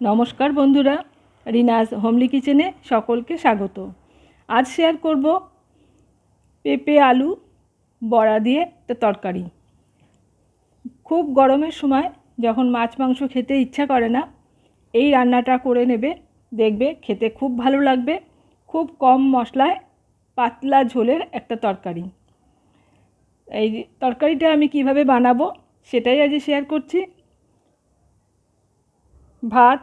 নমস্কার বন্ধুরা, রিনাজ হোমলি কিচেনে সকলকে স্বাগত। আজ শেয়ার করব পেঁপে, আলু, বড়া দিয়ে একটা তরকারি। খুব গরমের সময় যখন মাছ, মাংস খেতে ইচ্ছা করে না, এই রান্নাটা করে নেবে, দেখবে খেতে খুব ভালো লাগবে, খুব কম মশলায় পাতলা ঝোলের একটা তরকারি। এই তরকারিটা আমি কীভাবে বানাবো সেটাই আজ শেয়ার করছি। ভাত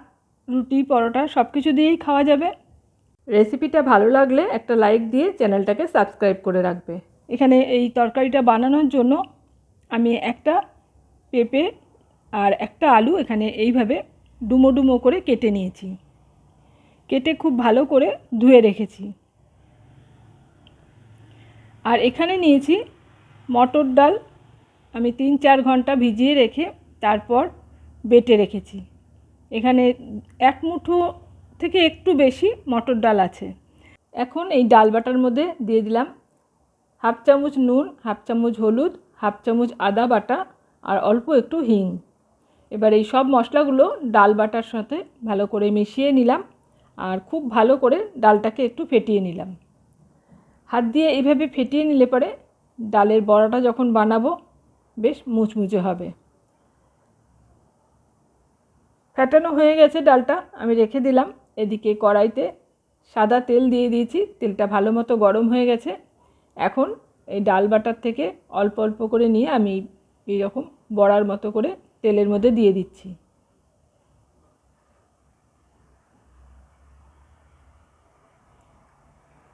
রুটি পরোটা সব কিছু দিয়েই খাওয়া যাবে। রেসিপিটা ভালো লাগলে একটা লাইক দিয়ে চ্যানেলটাকে সাবস্ক্রাইব করে রাখবে। এখানে এই তরকারিটা বানানোর জন্য আমি একটা পেঁপে আর একটা আলু এখানে এইভাবে ডুমো ডুমো করে কেটে নিয়েছি। কেটে খুব ভালো করে ধুয়ে রেখেছি। আর এখানে নিয়েছি মটর ডাল। আমি তিন চার ঘণ্টা ভিজিয়ে রেখে তারপর বেটে রেখেছি। এখানে এক মুঠো থেকে একটু বেশি মটর ডাল আছে। এখন এই ডাল বাটার মধ্যে দিয়ে দিলাম হাফ চামচ নুন, হাফ চামচ হলুদ, হাফ চামচ আদা বাটা আর অল্প একটু হিং। এবার এই সব মশলাগুলো ডাল বাটার সাথে ভালো করে মিশিয়ে নিলাম আর খুব ভালো করে ডালটাকে একটু ফেটিয়ে নিলাম। হাত দিয়ে এইভাবে ফেটিয়ে নিলে পরে ডালের বড়াটা যখন বানাবো বেশ মুচমুচে হবে। ফ্যাটানো হয়ে গেছে ডালটা, আমি রেখে দিলাম। এদিকে কড়াইতে সাদা তেল দিয়ে দিয়েছি, তেলটা ভালো মতো গরম হয়ে গেছে। এখন এই ডাল বাটার থেকে অল্প অল্প করে নিয়ে আমি এইরকম বড়ার মতো করে তেলের মধ্যে দিয়ে দিচ্ছি।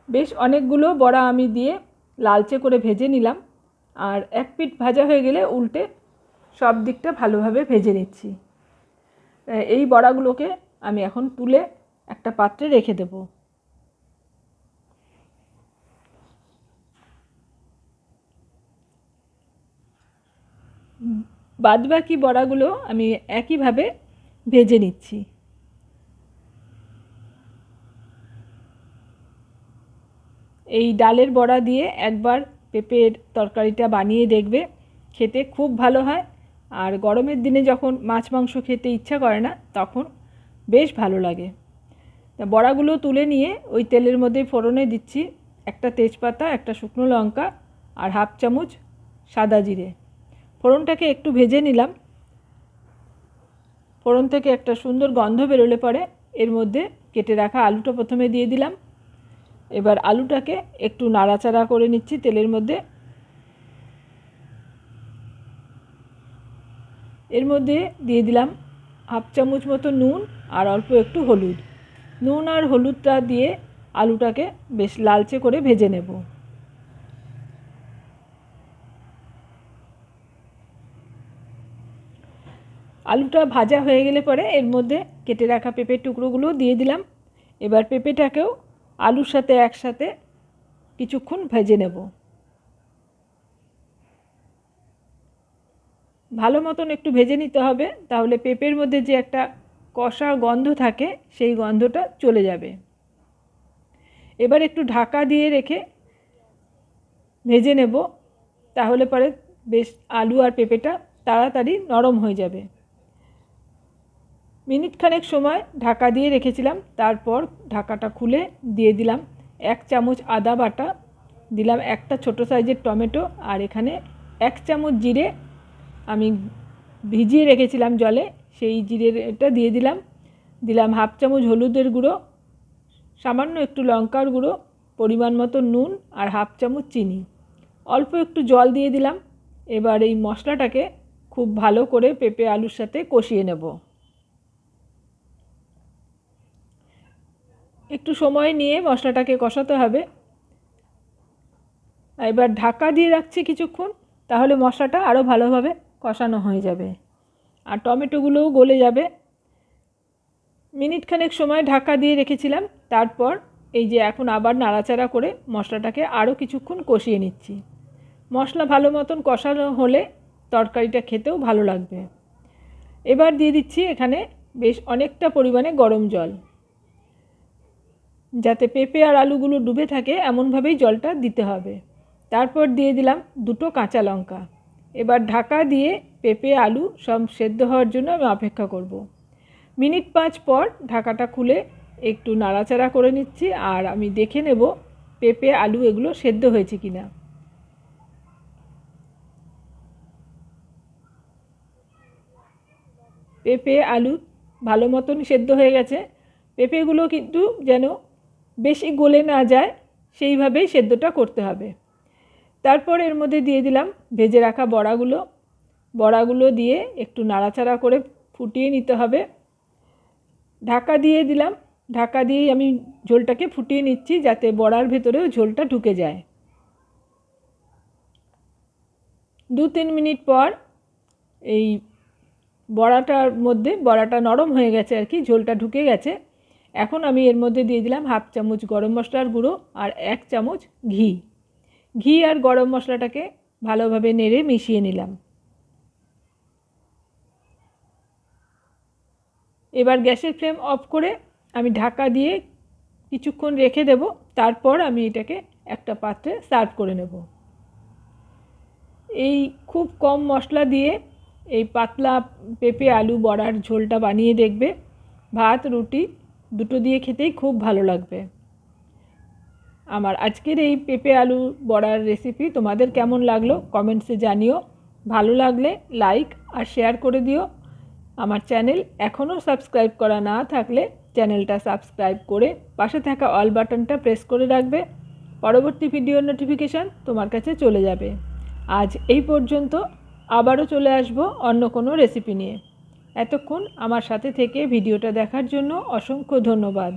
বেশ অনেকগুলো বড়া আমি দিয়ে লালচে করে ভেজে নিলাম, আর এক পিঠ ভাজা হয়ে গেলে উল্টে সব দিকটা ভালোভাবে ভেজে নিচ্ছি। এই বড়াগুলোকে আমি এখন তুলে একটা পাত্রে রেখে দেব। বাদবাকি বড়াগুলো আমি একইভাবে ভেজে নিচ্ছি। এই ডালের বড়া দিয়ে একবার পেঁপের তরকারিটা বানিয়ে দেখবে, খেতে খুব ভালো হয়। আর গরমের দিনে যখন মাছ, মাংস খেতে ইচ্ছা করে না, তখন বেশ ভালো লাগে। বড়াগুলো তুলে নিয়ে ওই তেলের মধ্যে ফোড়নে দিচ্ছি। একটা তেজপাতা, একটা শুকনো লঙ্কা আর হাফ চামচ সাদা জিরে। ফোড়নটাকে একটু ভেজে নিলাম। ফোড়ন থেকে একটা সুন্দর গন্ধ বেরোলে পরে এর মধ্যে কেটে রাখা আলুটা প্রথমে দিয়ে দিলাম। এবার আলুটাকে একটু নাড়াচাড়া করে নিচ্ছি তেলের মধ্যে। এর মধ্যে দিয়ে দিলাম হাফ চামচ মতো নুন আর অল্প একটু হলুদ। নুন আর হলুদটা দিয়ে আলুটাকে বেশ লালচে করে ভেজে নেব। আলুটা ভাজা হয়ে গেলে পরে এর মধ্যে কেটে রাখা পেঁপের টুকরোগুলো দিয়ে দিলাম। এবার পেঁপেটাকেও আলুর সাথে একসাথে কিছুক্ষণ ভেজে নেব। ভালো মতন একটু ভেজে নিতে হবে, তাহলে পেঁপের মধ্যে যে একটা কষা গন্ধ থাকে, সেই গন্ধটা চলে যাবে। এবার একটু ঢাকা দিয়ে রেখে ভেজে নেব, তাহলে পরে বেশ আলু আর পেঁপেটা তাড়াতাড়ি নরম হয়ে যাবে। মিনিট খানেক সময় ঢাকা দিয়ে রেখেছিলাম, তারপর ঢাকাটা খুলে দিয়ে দিলাম এক চামচ আদা বাটা, দিলাম একটা ছোট সাইজের টমেটো, আর এখানে এক চামচ জিরে আমি ভিজিয়ে রেখেছিলাম জলে, সেই জিরেটা দিয়ে দিলাম। দিলাম হাফ চামচ হলুদের গুঁড়ো, সামান্য একটু লঙ্কার গুঁড়ো, পরিমাণ মতো নুন আর হাফ চামচ চিনি। অল্প একটু জল দিয়ে দিলাম। এবার এই মশলাটাকে খুব ভালো করে পেঁপে আলুর সাথে কষিয়ে নেব। একটু সময় নিয়ে মশলাটাকে কষাতে হবে। এবার ঢাকা দিয়ে রাখছি কিছুক্ষণ, তাহলে মশলাটা আরও ভালোভাবে কষানো হয়ে যাবে। আর টমেটোগুলোও গলে যাবে। মিনিটখানেক সময় ঢাকা দিয়ে রেখেছিলাম। তারপর এই যে এখন আবার নাড়াচাড়া করে মশলাটাকে আরও কিছুক্ষণ কষিয়ে নিচ্ছি। মশলা ভালো মতন কষানো হলে তরকারিটা খেতেও ভালো লাগবে। এবার দিয়ে দিচ্ছি এখানে বেশ অনেকটা পরিমাণে গরম জল। যাতে পেঁপে আর আলুগুলো ডুবে থাকে, এমনভাবেই জলটা দিতে হবে। তারপর দিয়ে দিলাম দুটো কাঁচা লঙ্কা। এবার ঢাকা দিয়ে পেঁপে, আলু সব সেদ্ধ হওয়ার জন্য আমি অপেক্ষা করব। মিনিট পাঁচ পর ঢাকাটা খুলে একটু নাড়াচাড়া করে নিচ্ছি আর আমি দেখে নেব পেঁপে, আলু এগুলো সেদ্ধ হয়েছে কি না পেঁপে, আলু ভালো মতন সেদ্ধ হয়ে গেছে। পেঁপেগুলো কিন্তু যেন বেশি গলে না যায়, সেইভাবেই সেদ্ধটা করতে হবে। তারপর এর মধ্যে দিয়ে দিলাম ভেজে রাখা বড়াগুলো। বড়াগুলো দিয়ে একটু নাড়াচাড়া করে ফুটিয়ে নিতে হবে। ঢাকা দিয়ে দিলাম। ঢাকা দিয়েই আমি ঝোলটাকে ফুটিয়ে নিচ্ছি যাতে বড়ার ভেতরেও ঝোলটা ঢুকে যায়। দু তিন মিনিট পর এই বড়াটার মধ্যে, বড়াটা নরম হয়ে গেছে আর কি, ঝোলটা ঢুকে গেছে। এখন আমি এর মধ্যে দিয়ে দিলাম হাফ চামচ গরম মশলার গুঁড়ো আর এক চামচ ঘি। ঘি আর গরম মশলাটাকে ভালোভাবে নেড়ে মিশিয়ে নিলাম। এবার গ্যাসের ফ্লেম অফ করে আমি ঢাকা দিয়ে কিছুক্ষণ রেখে দেব, তারপর আমি এটাকে একটা পাত্রে সার্ভ করে নেব। এই খুব কম মশলা দিয়ে এই পাতলা পেঁপে, আলু, বড়ার ঝোলটা বানিয়ে দেখবে। ভাত, রুটি দুটো দিয়ে খেতেই খুব ভালো লাগবে। আমার আজকের এই পেঁপে আলু বড়ার রেসিপি তোমাদের কেমন লাগল কমেন্টসে জানিও। ভালো লাগলে লাইক আর শেয়ার করে দিও। আমার চ্যানেল এখনও সাবস্ক্রাইব করা না থাকলে চ্যানেলটা সাবস্ক্রাইব করে পাশে থাকা অল বাটনটা প্রেস করে রাখবে। পরবর্তী ভিডিওর নোটিফিকেশান তোমার কাছে চলে যাবে। আজ এই পর্যন্ত আবারও চলে আসব অন্য কোনো রেসিপি নিয়ে। এতক্ষণ আমার সাথে থেকে ভিডিওটা দেখার জন্য অসংখ্য ধন্যবাদ।